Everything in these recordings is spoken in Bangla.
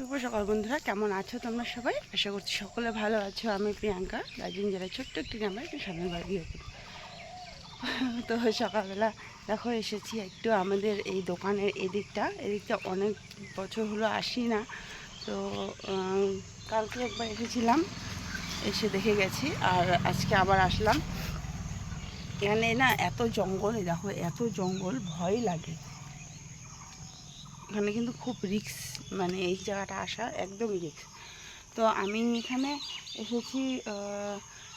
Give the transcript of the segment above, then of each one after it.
শুভ সকাল বন্ধুরা, কেমন আছো তোমরা সবাই? আশা করছি সকলে ভালো আছো। আমি প্রিয়াঙ্কা দার্জিলিং জেলার ছোট্ট একটি গ্রামে একটু সামনে বাড়ি তো সকালবেলা দেখো, এসেছি একটু আমাদের এই দোকানের এদিকটা। এদিকটা অনেক বছর হলো আসি না। তো কালকে একবার এসেছিলাম, এসে দেখে গেছি আর আজকে আবার আসলাম। এখানে না এত জঙ্গল দেখো, এত জঙ্গল, ভয় লাগে। এখানে কিন্তু খুব রিক্স মানে এই জায়গাটা আসা একদম রিক্স তো আমি এখানে এসেছি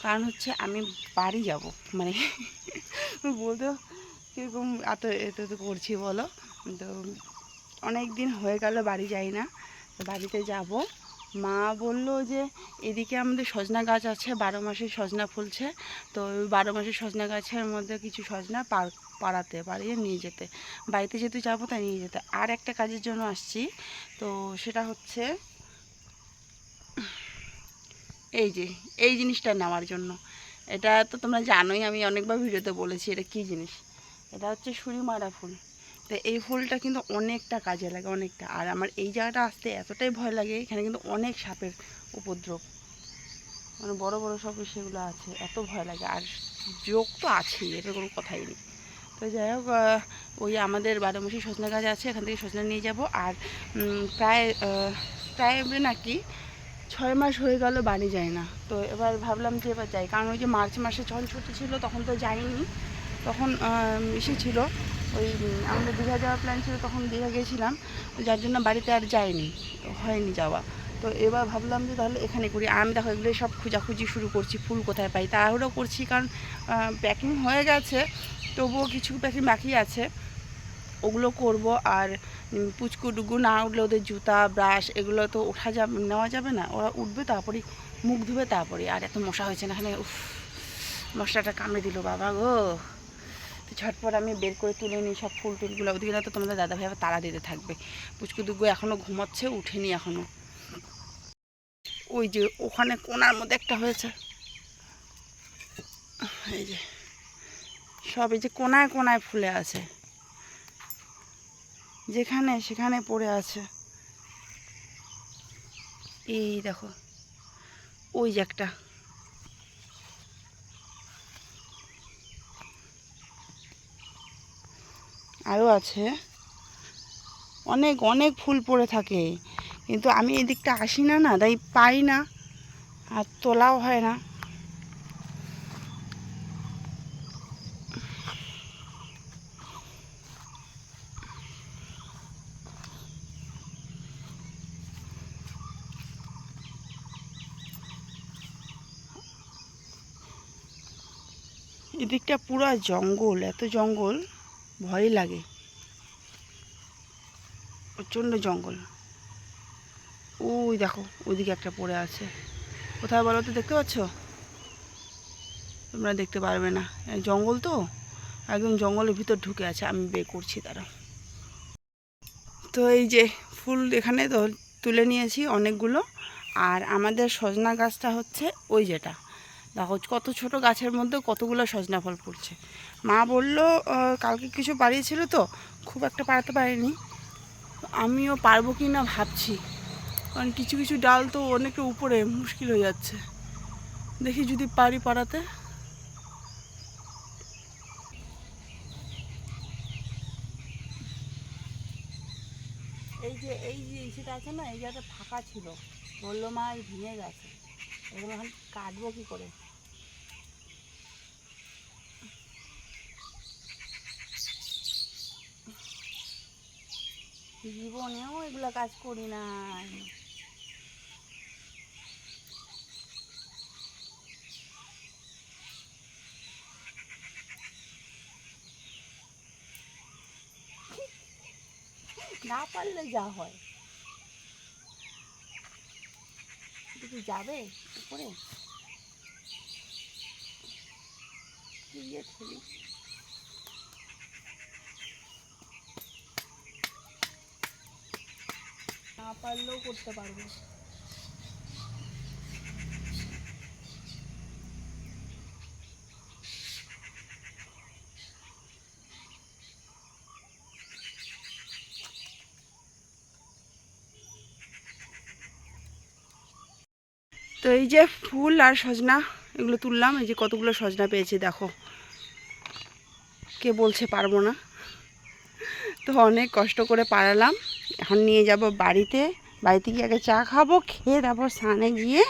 কারণ হচ্ছে আমি বাড়ি যাব মানে বলতে কীরকম এত এত তো করছি বলো? তো অনেক দিন হয়ে গেল বাড়ি যাই না বাড়িতে যাব। মা বলল যে, এদিকে আমাদের সজনা গাছ আছে, বারো মাসে সজনা ফুলছে। তো ওই বারো মাসে সজনা গাছের মধ্যে কিছু সজনা পার, পাড়াতে, পাড়িয়ে নিয়ে যেতে। বাড়িতে যেহেতু যাব তাই নিয়ে যেতে। আর একটা কাজের জন্য আসছি। তো সেটা হচ্ছে, এই যে, এই জিনিসটা নেওয়ার জন্য। এটা তো তোমরা জানোই, আমি অনেকবার ভিডিওতে বলেছি এটা কী জিনিস? এটা হচ্ছে সুরিমারা ফুল। তো এই ফুলটা কিন্তু অনেকটা কাজে লাগে, অনেকটা। আর আমার এই জায়গাটা আসতে এতটাই ভয় লাগে, এখানে কিন্তু অনেক সাপের উপদ্রব। মানে বড় বড় সব সেগুলো আছে, এত ভয় লাগে। আর যোগ তো আছেই এটা কোনো কথাই নেই। তো যাই হোক ওই আমাদের বারোমাসি সজনা গাছ আছে, এখান থেকে সজনা নিয়ে যাব। আর প্রায় প্রায় নাকি ছয় মাস হয়ে গেল বাড়ি যায় না। তো এবার ভাবলাম যে এবার যাই। কারণ ওই যে মার্চ মাসে যখন ছুটি ছিল, তখন তো যাইনি। তখন ইসে ছিল ওই উম, আমাদের দীঘা যাওয়ার প্ল্যান ছিল তখন দীঘা গেছিলাম যার জন্য বাড়িতে আর যাইনি হয়নি যাওয়া। তো এবার ভাবলাম যে তাহলে এখানে করি। আমি দেখো এগুলো সব খোঁজাখুঁজি শুরু করছি ফুল কোথায় পাই তাড়াহুড়ো করছি কারণ প্যাকিং হয়ে গেছে তবুও কিছু প্যাকিং বাকি আছে। ওগুলো করব আর পুচকু ডুগু না উঠলে ওদের জুতা ব্রাশ এগুলো তো ওঠা যাবে নেওয়া যাবে না ওরা উঠবে তারপরে মুখ ধুবে তারপরে আর এত মশা হয়েছে না এখানে উফ মশাটা কামড়ে দিল বাবা গো। তো ঝটপট আমি বের করে তুলে নিই সব ফুল টুলগুলো। ওদিকে না তো তোমাদের দাদা ভাই তাড়া দিতে থাকবে। পুচকু দুগু এখনও ঘুমাচ্ছে, উঠেনি এখনও ওই যে ওখানে কোনার মধ্যে একটা হয়েছে। এই যে, সব এই যে কোনায় কোনায় ফুলে আছে। যেখানে সেখানে পড়ে আছে। এই দেখো, ওই যে একটা। আরও আছে। অনেক অনেক ফুল পড়ে থাকে। কিন্তু আমি এদিকটা আসি না না, তাই পাই না। আর তোলাও হয় না। এদিকটা পুরো জঙ্গল, এত জঙ্গল। ভয় লাগে। প্রচণ্ড জঙ্গল। ওই দেখো, ওইদিকে একটা পড়ে আছে। কোথায় বলো তো, দেখতে পাচ্ছ? তোমরা দেখতে পারবে না। জঙ্গল তো? একদম জঙ্গলের ভিতর ঢুকে আছে। আমি বের করছি তারা তো এই যে ফুল এখানে তো তুলে নিয়েছি অনেকগুলো। আর আমাদের সজনা গাছটা হচ্ছে ওই যেটা। দেখো কত ছোট গাছের মধ্যে কতগুলো সজনা ফল পড়ছে মা বলল কালকে কিছু পাড়িয়েছিল তো, খুব একটা পাড়াতে পারিনি। আমিও পারব কি না ভাবছি। কারণ কিছু কিছু ডাল তো অনেকটা উপরে, মুশকিল হয়ে যাচ্ছে। দেখি যদি পারি পাড়াতে। এই যে এই যে সেটা আছে না, এই জায়গাটা ফাঁকা ছিল। বলল, মা ভেঙে গেছে। এগুলো কাটবো কি করে? জীবনেও এগুলো কাজ করি না। না পারলে যা হয়। এটা কি যাবে উপরে? দিয়ে ঠেলি পারলেও করতে পারব। তো এই যে ফুল আর সজনা, এগুলো তুললাম। এই যে কতগুলো সজনা পেয়েছি, দেখো। কে বলছে পারব না। তো অনেক কষ্ট করে পারালাম। এখন নিয়ে যাব বাড়িতে। বাড়িতে গিয়ে আগে চা খাব, খেয়ে তারপর স্নানে গিয়ে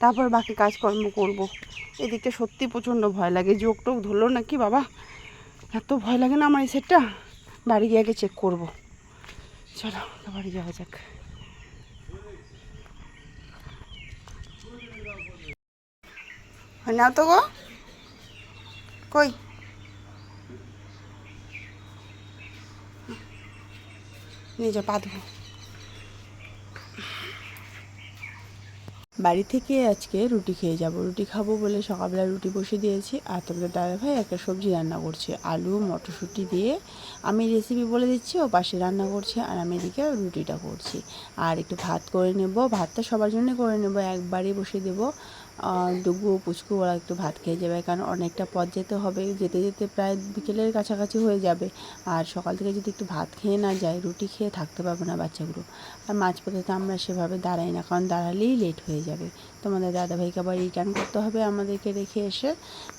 তারপর বাকি কাজকর্ম করব। এদিকটা সত্যি প্রচণ্ড ভয় লাগে। যোগ টোক ধরলো নাকি বাবা? এত ভয় লাগে না আমার এই সেটটা বাড়ি গিয়ে আগে চেক করব। চলো বাড়ি যাওয়া যাক। না তো গো? কই? নিয়ে যা পা ধোবো। বাড়ি থেকে আজকে রুটি খেয়ে যাব। রুটি খাব বলে সকালবেলা রুটি বসে দিয়েছি। আর তোমাদের দাদা ভাই একটা সবজি রান্না করছে, আলু, মটরশুঁটি দিয়ে। আমি রেসিপি বলে দিচ্ছি, ও পাশে রান্না করছে আর আমি এদিকে রুটিটা করছি। আর একটু ভাত করে নেব। ভাতটা সবার জন্য করে নেব, একবারই বসে দেবো। ডুগু পুচকু, ওরা একটু ভাত খেয়ে যাবে, কারণ অনেকটা পথ যেতে হবে। যেতে যেতে প্রায় বিকেলের কাছাকাছি হয়ে যাবে। আর সকাল থেকে যদি একটু ভাত খেয়ে না যায়, রুটি খেয়ে থাকতে পারবে না বাচ্চাগুলো। আর মাঝপথে তো আমরা সেভাবে দাঁড়াই না, কারণ দাঁড়ালেই লেট হয়ে যাবে। তোমাদের দাদাভাইকে আবার রিটার্ন করতে হবে আমাদেরকে রেখে এসে,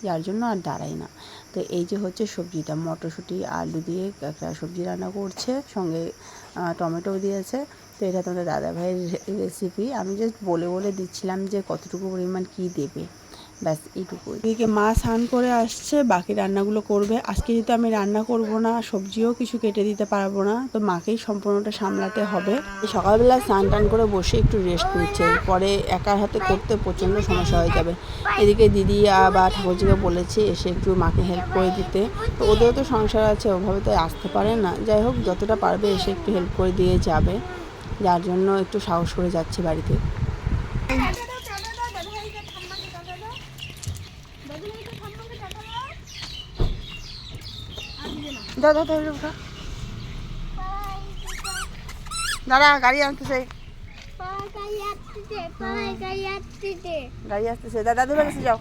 যার জন্য আর দাঁড়াই না। তো এই যে হচ্ছে সবজিটা, মটরশুঁটি, আলু দিয়ে একটা সবজি রান্না করছে। সঙ্গে টমেটো দিয়েছে। তো এটা তোমাদের দাদাভাইয়ের রেসিপি আমি জাস্ট বলে বলে দিচ্ছিলাম যে কতটুকু পরিমাণ কী দেবে। ব্যাস, এইটুকুই। এদিকে মা স্নান করে আসছে, বাকি রান্নাগুলো করবে। আজকে যেহেতু আমি রান্না করব না, সবজিও কিছু কেটে দিতে পারব না, তো মাকেই সম্পূর্ণটা সামলাতে হবে। সকালবেলা স্নান টান করে বসে একটু রেস্ট নিচ্ছে। পরে একার হাতে করতে প্রচণ্ড সমস্যা হয়ে যাবে। এদিকে দিদি বা, ঠাকুরজিকে বলেছে এসে একটু মাকে হেল্প করে দিতে। তো ওদেরও তো সংসার আছে, ওভাবে তো আসতে পারে না। যাই হোক, যতটা পারবে এসে একটু হেল্প করে দিয়ে যাবে। যার জন্য একটু সাহস করে যাচ্ছে বাড়িতে। দাদা দাদা উঠা দাদা। গাড়ি আনতেছে। গাড়ি আসতেছে। দাদা দাদু কাছে যাও।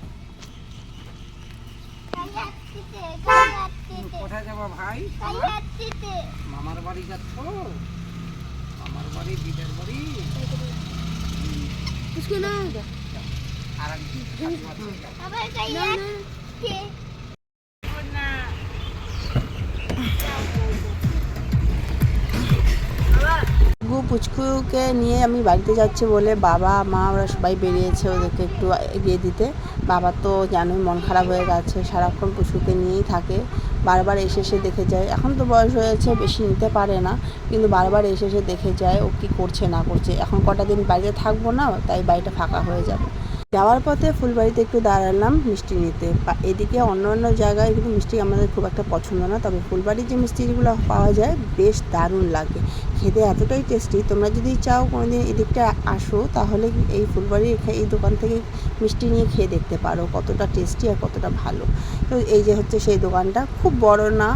কোথায় যাব ভাই? মামার বাড়ি যাচ্ছ? মামার বাড়ি দিদার বাড়ি? আর এক গু পুচকুকে নিয়ে আমি বাড়িতে যাচ্ছি বলে বাবা, মা ওরা সবাই বেরিয়েছে ওদেরকে একটু এগিয়ে দিতে। বাবা তো জানোই মন খারাপ হয়ে গেছে, সারাক্ষণ পুচকুকে নিয়েই থাকে। বারবার এসে এসে দেখে যায়, এখন তো বয়স হয়েছে, বেশি নিতে পারে না, কিন্তু বারবার এসে এসে দেখে যায় ও কী করছে না করছে। এখন কটা দিন বাড়িতে থাকব না, তাই বাড়িটা ফাঁকা হয়ে যাবে। যাওয়ার পথে ফুলবাড়িতে একটু দাঁড়ালাম মিষ্টি নিতে। এদিকে অন্য অন্য জায়গায় কিন্তু মিষ্টি আমাদের খুব একটা পছন্দ না, তবে ফুলবাড়ির যে মিষ্টিগুলো পাওয়া যায় বেশ দারুণ লাগে। খেতে এতটাই টেস্টি তোমরা যদি চাও কোনোদিন এদিকটা আসো, তাহলে এই ফুলবাড়ির এই দোকান থেকে মিষ্টি নিয়ে খেয়ে দেখতে পারো কতটা টেস্টি আর কতটা ভালো। তো এই যে হচ্ছে সেই দোকানটা। খুব বড় না,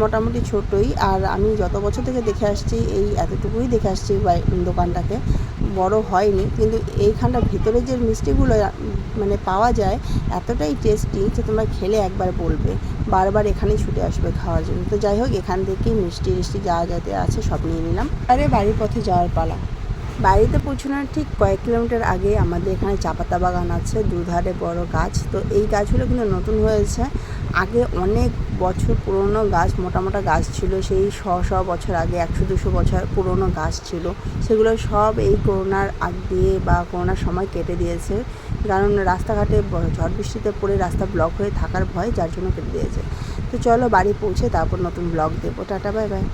মোটামুটি ছোটই। আর আমি যত বছর থেকে দেখে আসছি, এই এতটুকুই দেখে আসছি দোকানটাকে। বড় হয়নি, কিন্তু এইখানটা ভিতরে যে মিষ্টিগুলো মানে পাওয়া যায়, এতটাই টেস্টি যে তোমরা খেলে একবার বলবে, বারবার এখানে ছুটে আসবে খাওয়ার জন্য। তো যাই হোক, এখান থেকেই মিষ্টি টিষ্টি যা যাতে আছে সব নিয়ে নিলাম। আরে বাড়ির পথে যাওয়ার পালা। বাড়িতে পৌঁছানোর ঠিক কয়েক কিলোমিটার আগে আমাদের এখানে চাপাতা বাগান আছে, দুধারে বড় গাছ। তো এই গাছগুলো কিন্তু নতুন হয়েছে। আগে অনেক বছর পুরনো গাছ মোটা মোটা গাছ ছিল। সেই শ শ বছর আগে, একশো দুশো বছর পুরনো গাছ ছিল। সেগুলো সব এই করোনার আগ দিয়ে বা করোনার সময় কেটে দিয়েছে। কারণ রাস্তাঘাটে ঝড় বৃষ্টিতে পড়ে রাস্তা ব্লক হয়ে থাকার ভয় যার জন্য কেটে দিয়েছে। তো চলো বাড়ি পৌঁছে তারপর নতুন ব্লগ দেবো। Tata, bye bye.